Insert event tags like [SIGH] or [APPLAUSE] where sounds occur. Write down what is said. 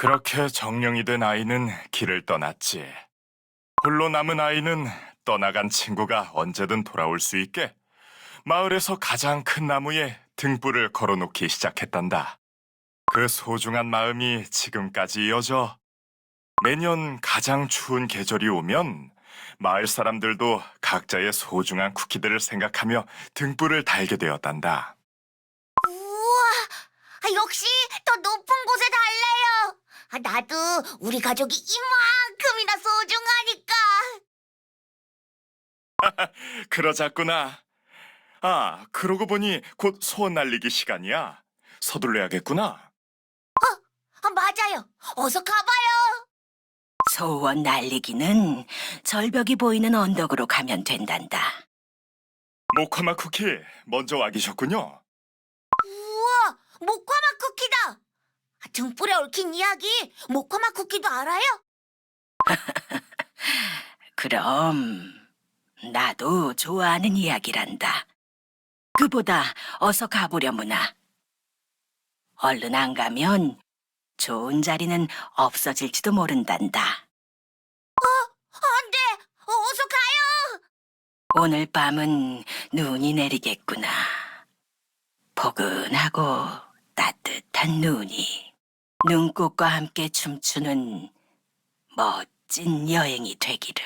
그렇게 정령이 된 아이는 길을 떠났지. 홀로 남은 아이는 떠나간 친구가 언제든 돌아올 수 있게 마을에서 가장 큰 나무에 등불을 걸어놓기 시작했단다. 그 소중한 마음이 지금까지 이어져 매년 가장 추운 계절이 오면 마을 사람들도 각자의 소중한 쿠키들을 생각하며 등불을 달게 되었단다. 우와, 아, 역시 더 높은 곳에 달래요. 아, 나도 우리 가족이 이만큼이나 소중하니까. [LAUGHS] 그러자꾸나. 아, 그러고 보니 곧 소원 날리기 시간이야. 서둘러야겠구나. 아, 맞아요. 어서 가봐요. 소원 날리기는 절벽이 보이는 언덕으로 가면 된단다. 모카마 쿠키 먼저 와 계셨군요. 우와. 아, 등불에 얽힌 이야기 모카마 쿠키도 알아요? [LAUGHS] 그럼 나도 좋아하는 이야기란다. 그보다 어서 가보려무나. 얼른 안 가면 좋은 자리는 없어질지도 모른단다. 안 돼. 어서 가요. 오늘 밤은 눈이 내리겠구나. 포근하고 따뜻한 눈이 눈꽃과 함께 춤추는 멋진 여행이 되기를.